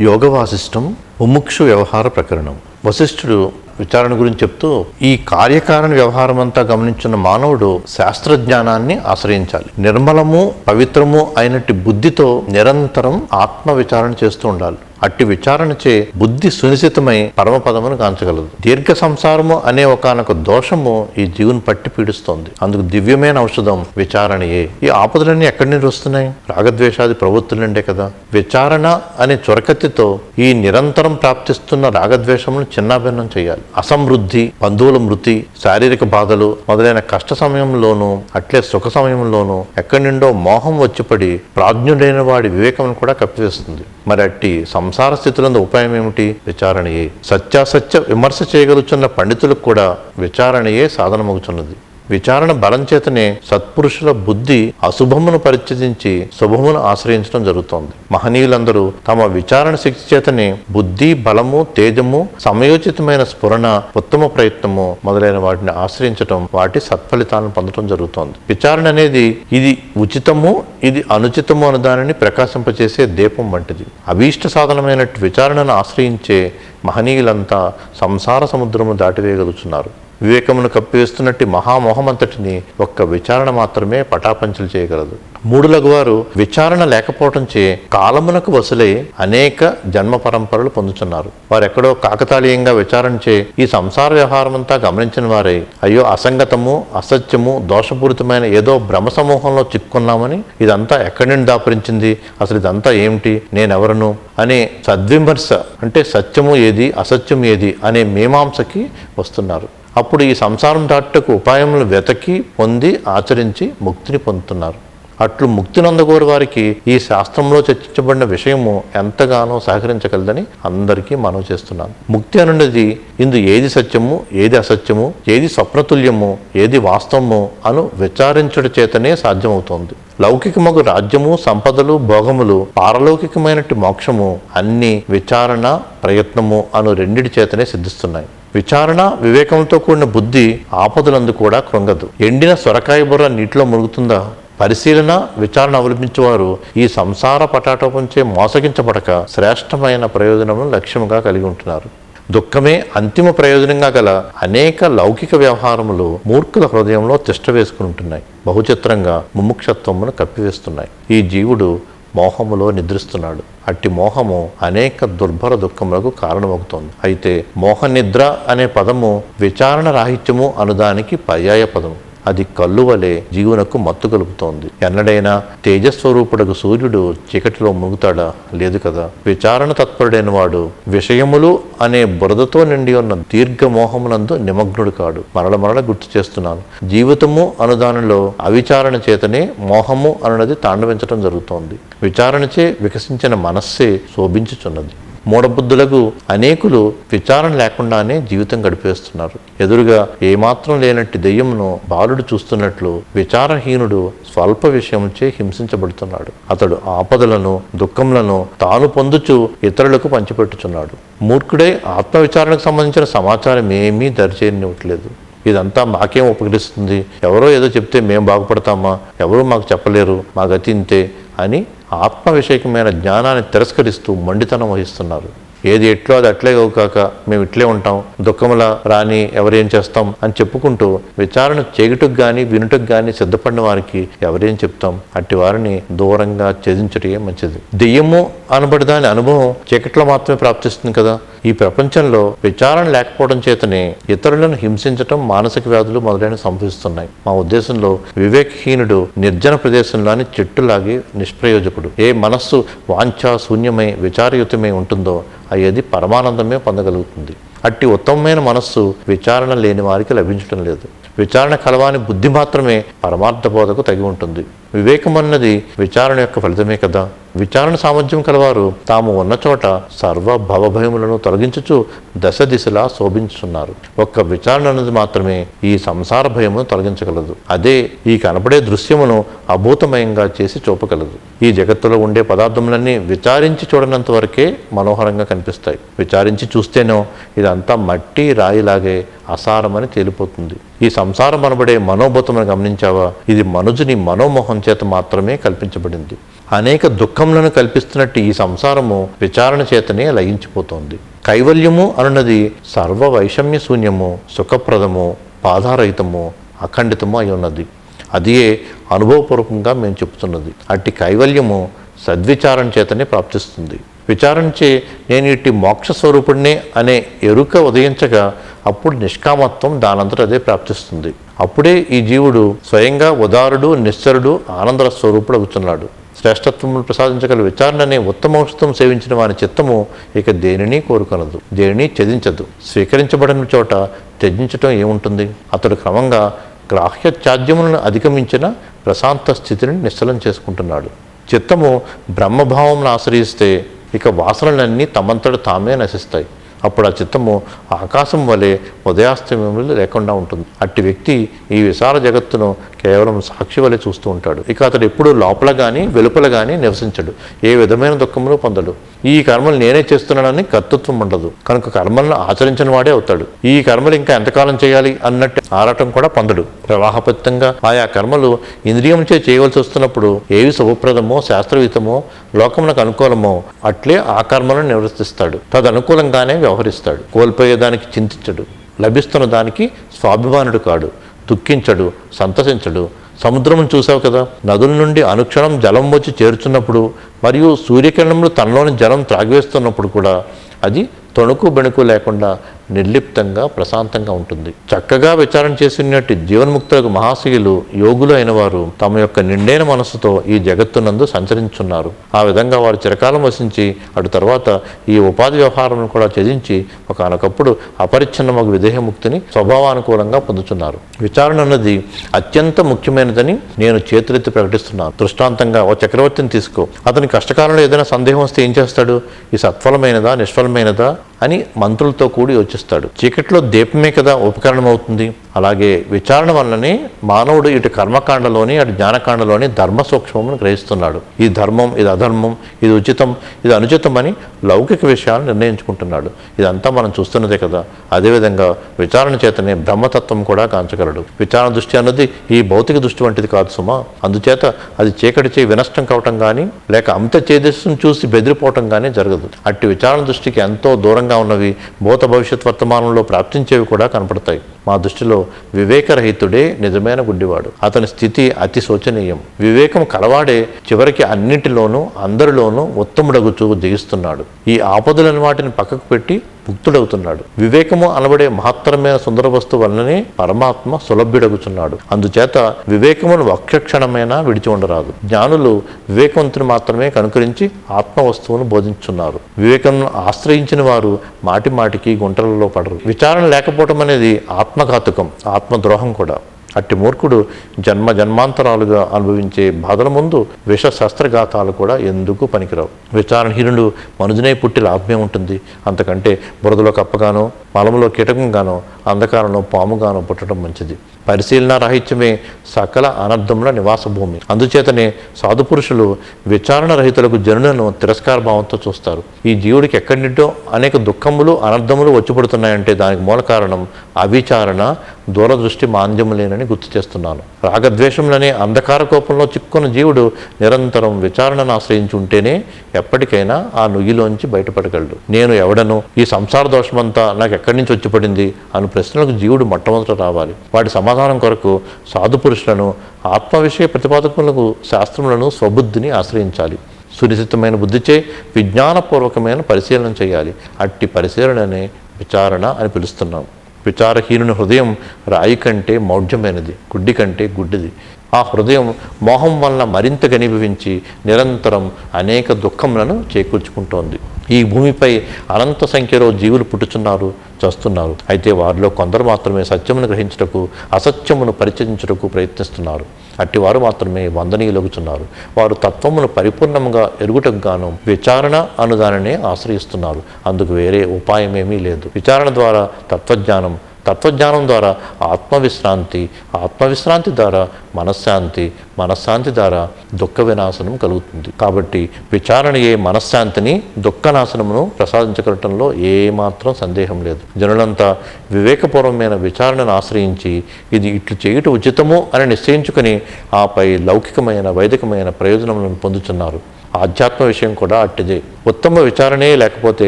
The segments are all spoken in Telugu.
యోగ వాసిష్టం ముముక్షు వ్యవహార ప్రకరణం. వశిష్ఠుడు విచారణ గురించి చెప్తూ ఈ కార్యకారణ వ్యవహారం అంతా గమనించిన మానవుడు శాస్త్రజ్ఞానాన్ని ఆశ్రయించాలి. నిర్మలము పవిత్రము అయినట్టు బుద్ధితో నిరంతరం ఆత్మ విచారణ చేస్తూ ఉండాలి. అట్టి విచారణచే బుద్ధి సునిశ్చితమై పరమపదమును కాంచగలదు. దీర్ఘ సంసారము అనే ఒకనొక దోషము ఈ జీవుని పట్టి పీడిస్తోంది. అందుకు దివ్యమైన ఔషధం విచారణయే. ఈ ఆపదలన్నీ ఎక్కడి నుండి వస్తున్నాయి? రాగద్వేషాది ప్రవృత్తుల నుండే కదా. విచారణ అనే చొరకత్తితో ఈ నిరంతరం ప్రాప్తిస్తున్న రాగద్వేషమును చిన్నాభిన్నం చేయాలి. అసమృద్ధి బంధువుల మృతి శారీరక బాధలు మొదలైన కష్ట సమయంలోనూ అట్లే సుఖ సమయంలోనూ ఎక్కడి నుండో మోహం వచ్చిపడి ప్రాజ్ఞుడైన వాడి వివేకం కూడా కప్పివేస్తుంది. మరి అట్టి సంసార స్థితులందు ఉపాయం ఏమిటి విచారణయే. సత్యాసత్య విమర్శ చేయగలుగుతున్న పండితులకు కూడా విచారణయే సాధనమవుతున్నది విచారణ బలం చేతనే సత్పురుషుల బుద్ధి అశుభమును పరిచయించి శుభమును ఆశ్రయించడం జరుగుతోంది. మహనీయులందరూ తమ విచారణ శక్తి చేతనే బుద్ధి బలము తేజము సమయోచితమైన స్ఫురణ ఉత్తమ ప్రయత్నము మొదలైన వాటిని ఆశ్రయించటం వాటి సత్ఫలితాలను పొందడం జరుగుతోంది. విచారణ అనేది ఇది ఉచితము ఇది అనుచితము అన్న దానిని ప్రకాశింపచేసే దీపం వంటిది. అభీష్ట సాధనమైనట్టు విచారణను ఆశ్రయించే మహనీయులంతా సంసార సముద్రము దాటివేయగలుగుతున్నారు వివేకమును కప్పివేస్తున్నట్టు మహామోహమంతటిని ఒక్క విచారణ మాత్రమే పటాపంచలు చేయగలదు. మూడు లఘువారు విచారణ లేకపోవటంచే కాలమునకు వసలై అనేక జన్మ పరంపరలు పొందుతున్నారు వారు ఎక్కడో కాకతాళీయంగా విచారణచే ఈ సంసార వ్యవహారమంతా గమనించిన వారై అయ్యో అసంగతము అసత్యము దోషపూరితమైన ఏదో భ్రమ సమూహంలో చిక్కున్నామని ఇదంతా ఎక్కడి నుండి దాపరించింది? అసలు ఇదంతా ఏమిటి? నేనెవరను? అనే సద్విమర్శ అంటే సత్యము ఏది అసత్యం ఏది అనే మీమాంసకి వస్తున్నారు. అప్పుడు ఈ సంసారం దాటుటకు ఉపాయములు వెతకి పొంది ఆచరించి ముక్తిని పొందుతున్నారు. అట్లు ముక్తి నందగోరు వారికి ఈ శాస్త్రంలో చర్చించబడిన విషయము ఎంతగానో సహకరించగలదని అందరికీ మనవి చేస్తున్నాను. ముక్తి అనున్నది ఇందు ఏది సత్యము ఏది అసత్యము ఏది స్వప్నతుల్యము ఏది వాస్తవము అను విచారించుట చేతనే సాధ్యమవుతోంది. లౌకికమగు రాజ్యము సంపదలు భోగములు పారలౌకికమైనట్టి మోక్షము అన్ని విచారణ ప్రయత్నము అను రెండిటి చేతనే సిద్ధిస్తున్నాయి. విచారణ వివేకంతో కూడిన బుద్ధి ఆపదలందు కూడా కృంగదు. ఎండిన సొరకాయ బుర్ర నీటిలో మురుగుతుందా పరిశీలన విచారణ అవలంబించేవారు ఈ సంసార పటాటోపంచే మోసగించబడక శ్రేష్టమైన ప్రయోజనమును లక్ష్యముగా కలిగి ఉంటున్నారు. దుఃఖమే అంతిమ ప్రయోజనంగా గల అనేక లౌకిక వ్యవహారములు మూర్ఖుల హృదయంలో తిష్ట వేసుకుని ఉంటున్నాయి. బహుచిత్రంగా ముముక్షత్వమును కప్పివేస్తున్నాయి. ఈ జీవుడు మోహములో నిద్రిస్తున్నాడు. అట్టి మోహము అనేక దుర్భర దుఃఖములకు కారణమవుతోంది. అయితే మోహనిద్ర అనే పదము విచారణ రాహిత్యము అనుదానికి పర్యాయ పదము. అది కళ్ళు వలె జీవునకు మత్తు కలుపుతోంది. ఎన్నడైనా తేజస్వరూపుడకు సూర్యుడు చీకటిలో మునుగుతాడా లేదు కదా. విచారణ తత్పరుడైన వాడు విషయములు అనే బురదతో నిండి ఉన్న దీర్ఘ మోహమునందు నిమగ్నుడు కాడు. మరల మరల గుర్తు చేస్తున్నాను. జీవితము అనుదానంలో అవిచారణ చేతనే మోహము అన్నది తాండవించడం జరుగుతోంది. విచారణచే వికసించిన మనస్సే శోభించుచున్నది. మూఢబుద్ధులకు అనేకులు విచారణ లేకుండానే జీవితం గడిపేస్తున్నారు. ఎదురుగా ఏమాత్రం లేనట్టు దెయ్యమును బాలుడు చూస్తున్నట్లు విచారహీనుడు స్వల్ప విషయంచే హింసించబడుతున్నాడు. అతడు ఆపదలను దుఃఖములను తాను పొందుచు ఇతరులకు పంచిపెట్టుచున్నాడు. మూర్ఖుడై ఆత్మవిచారణకు సంబంధించిన సమాచారం ఏమీ దరిచేయనివ్వట్లేదు. ఇదంతా మాకేం ఉపకరిస్తుంది? ఎవరో ఏదో చెప్తే మేము బాగుపడతామా? ఎవరూ మాకు చెప్పలేరు మా గతి ఇంతే అని ఆత్మ విషయకమైన జ్ఞానాన్ని తిరస్కరిస్తూ మండితనం వహిస్తున్నారు. ఏది ఎట్లో అది అట్లే కాక మేము ఇట్లే ఉంటాం దుఃఖముల రాని ఎవరేం చేస్తాం అని చెప్పుకుంటూ విచారణ చేయుటకు కానీ వినుటకు కానీ సిద్ధపడిన వారికి ఎవరేం చెప్తాం? అట్టి వారిని దూరంగా ఛేదించటమే మంచిది. దెయ్యము అనబడి దాని అనుభవం చీకట్లో మాత్రమే ప్రాప్తిస్తుంది కదా. ఈ ప్రపంచంలో విచారణ లేకపోవడం చేతనే ఇతరులను హింసించటం మానసిక వ్యాధులు మొదలైన సంభవిస్తున్నాయి. మా ఉద్దేశంలో వివేకహీనుడు నిర్జన ప్రదేశంలోని చెట్టులాగే నిష్ప్రయోజకుడు. ఏ మనస్సు వాంఛా శూన్యమై విచారయుతమై ఉంటుందో అయ్యేది పరమానందమే పొందగలుగుతుంది. అట్టి ఉత్తమమైన మనస్సు విచారణ లేని వారికి లభించడం లేదు. విచారణ కలవాని బుద్ధి మాత్రమే పరమార్థ బోధకు తగి ఉంటుంది వివేకం అన్నది విచారణ యొక్క ఫలితమే కదా? విచారణ సామర్థ్యం కలవారు. తాము ఉన్న చోట సర్వ భవభయములను తొలగించుచు దశ దిశలా శోభించున్నారు ఒక్క విచారణ అనేది మాత్రమే ఈ సంసార భయమును తొలగించగలదు. అదే ఈ కనపడే దృశ్యమును అభూతమయంగా చేసి చూపగలదు. ఈ జగత్తులో ఉండే పదార్థములన్నీ విచారించి చూడనంత వరకే మనోహరంగా కనిపిస్తాయి. విచారించి చూస్తేనో ఇదంతా మట్టి రాయిలాగే అసారమని తేలిపోతుంది. ఈ సంసారం అనబడే మనోభూతమని గమనించావా? ఇది మనుజుని మనోమోహం చేత మాత్రమే కల్పించబడింది. అనేక దుఃఖములను కల్పిస్తున్నట్టు ఈ సంసారము విచారణ చేతనే లయించిపోతోంది. కైవల్యము అనున్నది సర్వ వైషమ్య శూన్యము సుఖప్రదము బాధారహితము అఖండితము అయి ఉన్నది. అదియే అనుభవపూర్వకంగా మేము చెప్తున్నది అట్టి కైవల్యము సద్విచారణ చేతనే ప్రాప్తిస్తుంది. విచారించి నేను ఇట్టి మోక్ష స్వరూపుడినే అనే ఎరుక ఉదయించగా అప్పుడు నిష్కామత్వం దానంతట అదే ప్రాప్తిస్తుంది. అప్పుడే ఈ జీవుడు స్వయంగా ఉదారుడు నిశ్చరుడు ఆనందర స్వరూపుడు అవుతున్నాడు శ్రేష్టత్వమును ప్రసాదించగల విచారణనే ఉత్తమ ఔషధం సేవించిన వారి చిత్తము ఇక దేనిని కోరుకొనదు దేనిని త్యజించదు. స్వీకరించబడిన చోట త్యజించటం ఏముంటుంది? అతడు క్రమంగా గ్రాహ్య త్యాజ్యములను అధిగమించిన ప్రశాంత స్థితిని నిశ్చలం చేసుకుంటున్నాడు. చిత్తము బ్రహ్మభావంను ఆశ్రయిస్తే ఇక వాసనలన్నీ తమంతట తామే నశిస్తాయి. అప్పుడు ఆ చిత్తము ఆకాశం వలె ఉదయాస్తమయములు లేకుండా ఉంటుంది. అట్టి వ్యక్తి ఈ విశాల జగత్తును కేవలం సాక్షి వలె చూస్తూ ఉంటాడు. ఇక అతడు ఎప్పుడూ లోపల కానీ వెలుపల కానీ నివసించడు. ఏ విధమైన దుఃఖమును పొందడు. ఈ కర్మలు నేనే చేస్తున్నానని కర్తృత్వం ఉండదు. కనుక కర్మలను ఆచరించిన వాడే అవుతాడు. ఈ కర్మలు ఇంకా ఎంతకాలం చేయాలి అన్నట్టు ఆరాటం కూడా పొందడు. ప్రవాహపత్తంగా ఆయా కర్మలు ఇంద్రియంచే చేయవలసి వస్తున్నప్పుడు ఏవి శుభప్రదమో శాస్త్రయుతమో లోకములకు అనుకూలమో అట్లే ఆ కర్మలను నివర్తిస్తాడు తదనుకూలంగానే వ్యవహరిస్తాడు. కోల్పోయేదానికి చింతించడు. లభిస్తున్న దానికి స్వాభిమానుడు కాడు. దుఃఖించడు సంతసించడు. సముద్రం చూసావు కదా? నదుల నుండి అనుక్షణం జలం వచ్చి చేరుచున్నప్పుడు మరియు సూర్యకిరణములు తనలోని జలం త్రాగివేస్తున్నప్పుడు కూడా అది తొణుకు బెణుకు లేకుండా నిర్లిప్తంగా ప్రశాంతంగా ఉంటుంది. చక్కగా విచారణ చేసినట్టు జీవన్ముక్తులకు మహాశయులు యోగులు అయిన వారు తమ యొక్క నిండైన మనస్సుతో ఈ జగత్తునందు సంచరించున్నారు. ఆ విధంగా వారు చిరకాలం వసించి అటు తర్వాత ఈ ఉపాధి వ్యవహారం కూడా త్యజించి ఒకనొకప్పుడు అపరిచ్ఛిన్నమగు విదేహముక్తిని స్వభావానుకూలంగా పొందుతున్నారు విచారణ అన్నది అత్యంత ముఖ్యమైనదని నేను చేతులెత్తి ప్రకటిస్తున్నాను. దృష్టాంతంగా ఓ చక్రవర్తిని తీసుకో. అతని కష్టకాలంలో ఏదైనా సందేహం వస్తే ఏం చేస్తాడు? ఈ సత్ఫలమైనదా నిష్ఫలమైనదా? అని మంత్రులతో కూడి యోచిస్తాడు. చీకట్లో దీపమే కదా ఉపకరణం అవుతుంది అలాగే విచారణ వల్లనే మానవుడు ఇటు కర్మకాండలోని అటు జ్ఞానకాండలోని ధర్మ సూక్ష్మమును గ్రహిస్తున్నాడు. ఈ ధర్మం ఇది అధర్మం ఇది ఉచితం ఇది అనుచితం అని లౌకిక విషయాలు నిర్ణయించుకుంటున్నాడు. ఇదంతా మనం చూస్తున్నదే కదా. అదేవిధంగా విచారణ చేతనే బ్రహ్మతత్వం కూడా కాంచగలడు. విచారణ దృష్టి అన్నది ఈ భౌతిక దృష్టి వంటిది కాదు సుమా. అందుచేత అది చీకటి చేయి వినష్టం కావటం కానీ లేక అంత చేదస్సును చూసి బెదిరిపోవటం కానీ జరగదు. అట్టి విచారణ దృష్టికి ఎంతో దూరంగా ఉన్నవి భూత భవిష్యత్ వర్తమానంలో ప్రాప్తించేవి కూడా కనపడతాయి. మా దృష్టిలో వివేకరహితుడే నిజమైన గుడ్డివాడు. అతని స్థితి అతి శోచనీయం. వివేకం కలవాడే చివరికి అన్నింటిలోనూ అందరిలోనూ ఉత్తముడగుచూ దిగిస్తున్నాడు. ఈ ఆపదలను వాటిని పక్కకు పెట్టి ముక్తుడవుతున్నాడు. వివేకము అనబడే మహత్తరమైన సుందర వస్తువు వలననే పరమాత్మ సులభ్యుడగుచున్నాడు. అందుచేత వివేకమును వక్షక్షణమైన విడిచి ఉండరాదు. జ్ఞానులు వివేకవంతుని మాత్రమే కనుకరించి ఆత్మ వస్తువును బోధించున్నారు వివేకమును ఆశ్రయించిన వారు మాటి మాటికి గుంటలలో పడరు. విచారణ లేకపోవటం అనేది ఆత్మఘాతుకం ఆత్మద్రోహం కూడా. అట్టి మూర్ఖుడు జన్మ జన్మాంతరాలుగా అనుభవించే బాధల ముందు విష శస్త్రఘాతాలు కూడా ఎందుకు పనికిరావు? విచారణహీనుడు మనుజునే పుట్టి లాభమే ఉంటుంది. అంతకంటే బురదలో కప్పగానో మలములో కీటకంగానో అంధకారంలో పాముగానో పుట్టడం మంచిది. పరిశీలన రాహిత్యమే సకల అనర్థముల నివాస భూమి అందుచేతనే సాధు పురుషులు విచారణ రహితులకు జనులను తిరస్కార భావంతో చూస్తారు. ఈ జీవుడికి ఎక్కడి నుండో అనేక దుఃఖములు అనర్థములు వచ్చి పడుతున్నాయంటే దానికి మూల కారణం అవిచారణ దూరదృష్టి మాంద్యములేనని గుర్తు చేస్తున్నాను. రాగద్వేషములనే అంధకార కోపంలో చిక్కున్న జీవుడు నిరంతరం విచారణను ఆశ్రయించి ఉంటేనే ఎప్పటికైనా ఆ నుయ్యిలోంచి బయటపడగలడు. నేను ఎవడను? ఈ సంసార దోషమంతా నాకు ఎక్కడి నుంచి వచ్చి పడింది? అను ప్రశ్నలకు జీవుడు మొట్టమొదట రావాలి. వాటి సమాధానం కొరకు సాధు పురుషులను ఆత్మ విషయ ప్రతిపాదకులకు శాస్త్రములను స్వబుద్ధిని ఆశ్రయించాలి. సునిశ్చితమైన బుద్ధిచే విజ్ఞానపూర్వకమైన పరిశీలన చేయాలి. అట్టి పరిశీలననే విచారణ అని పిలుస్తున్నాం. విచారహీనుని హృదయం రాయి కంటే మౌఢ్యమైనది గుడ్డి కంటే గుడ్డిది. ఆ హృదయం మోహం వలన మరింత గనిభవించి నిరంతరం అనేక దుఃఖములను చేకూర్చుకుంటోంది. ఈ భూమిపై అనంత సంఖ్యలో జీవులు పుట్టుచున్నారు చేస్తున్నారు. అయితే వారిలో కొందరు మాత్రమే సత్యమును గ్రహించుటకు అసత్యమును పరిచయించుటకు ప్రయత్నిస్తున్నారు. అట్టి వారు మాత్రమే వందనీయులగుచున్నారు. వారు తత్వమును పరిపూర్ణంగా ఎరుగుటకు గాను విచారణ అనుదాననే ఆశ్రయిస్తున్నారు. అందుకు వేరే ఉపాయమేమీ లేదు. విచారణ ద్వారా తత్వజ్ఞానం తత్వజ్ఞానం ద్వారా ఆత్మవిశ్రాంతి ఆత్మవిశ్రాంతి ద్వారా మనశ్శాంతి మనశ్శాంతి ద్వారా దుఃఖ వినాశనం కలుగుతుంది. కాబట్టి విచారణయే మనశ్శాంతిని దుఃఖనాశనమును ప్రసాదించగలటంలో ఏమాత్రం సందేహం లేదు. జనులంతా వివేకపూర్వమైన విచారణను ఆశ్రయించి ఇది ఇట్లు చేయుట ఉచితము అని నిశ్చయించుకుని ఆపై లౌకికమైన వైదికమైన ప్రయోజనములను పొందుతున్నారు ఆధ్యాత్మ విషయం కూడా అట్టిదే. ఉత్తమ విచారణే లేకపోతే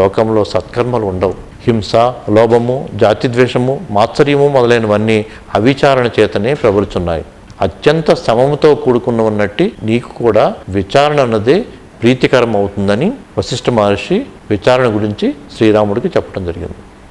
లోకంలో సత్కర్మలు ఉండవు. హింస లోభము జాతిద్వేషము మాత్సర్యము మొదలైనవన్నీ అవిచారణ చేతనే ప్రబలుచున్నాయి. అత్యంత శ్రమముతో కూడుకున్న ఉన్నట్టు నీకు కూడా విచారణ అన్నదే ప్రీతికరం అవుతుందని వశిష్ఠ మహర్షి విచారణ గురించి శ్రీరాముడికి చెప్పడం జరిగింది.